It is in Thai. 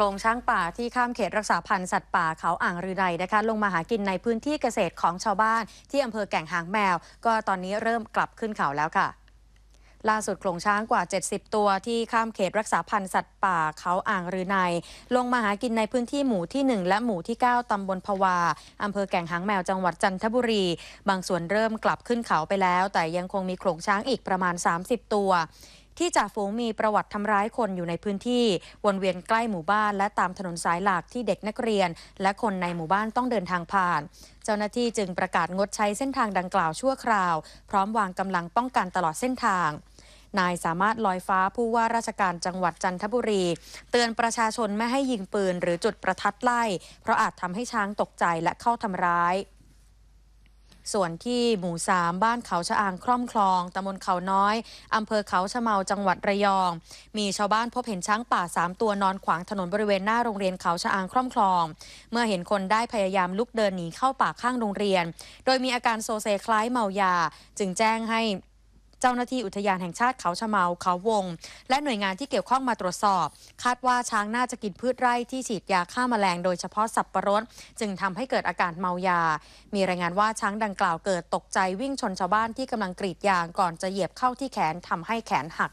ครงช้างป่าที่ข้ามเขตรักษาพันธุ์สัตว์ป่าเขาอ่างรือใดนะคะลงมาหากินในพื้นที่เกษตรของชาวบ้าน ที่อำเภอแก่งหางแมว ก็ตอนนี้เริ่มกลับขึ้นเขาแล้วค่ะล่าสุดโขลงช้างกว่า 70 ตัวที่ข้ามเขตรักษาพันธุ์สัตว์ป่าเขาอ่างรือใน ลงมาหากินในพื้นที่หมู่ที่ 1 และหมู่ที่ 9ตำบลพวาอำเภอแก่งหางแมวจังหวัดจันทบุรี บางส่วนเริ่มกลับขึ้นเขาไปแล้ว แต่ยังคงมีโขลงช้างอีกประมาณ 30 ตัว ที่จ่าฝูงมีประวัติทำร้ายคนอยู่ในพื้นที่ วนเวียนใกล้หมู่บ้าน และตามถนนสายหลักที่เด็กนักเรียน และคนในหมู่บ้านต้องเดินทางผ่าน เจ้าหน้าที่จึงประกาศงดใช้เส้นทางดังกล่าวชั่วคราว พร้อมวางกำลังป้องกันตลอดเส้นทางนายสามารถลอยฟ้าผู้ว่าราชการจังหวัดจันทบุรี เตือนประชาชนไม่ให้ยิงปืนหรือจุดประทัดไล่ เพราะอาจทำให้ช้างตกใจและเข้าทำร้าย ส่วนที่หมู่สามบ้านเขาชะอางคร่อมคลองตำบลเขาน้อยอำเภอเขาชะเมาจังหวัดระยอง มีชาวบ้านพบเห็นช้างป่าสามตัวนอนขวางถนนบริเวณหน้าโรงเรียนเขาชะอางคร่อมคลอง เมื่อเห็นคนได้พยายามลุกเดินหนีเข้าป่าข้างโรงเรียน โดยมีอาการโซเซคล้ายเมายา จึงแจ้งให้ เจ้าหน้าที่อุทยานแห่งชาติเขาชะเมาเขาวง และหน่วยงานที่เกี่ยวข้องมาตรวจสอบ คาดว่าช้างน่าจะกินพืชไร่ที่ฉีดยาฆ่าแมลงโดยเฉพาะสับปะรด จึงทำให้เกิดอาการเมายา มีรายงานว่าช้างดังกล่าวเกิดตกใจวิ่งชนชาวบ้านที่กำลังกรีดยางก่อนจะเหยียบเข้าที่แขนทำให้แขนหัก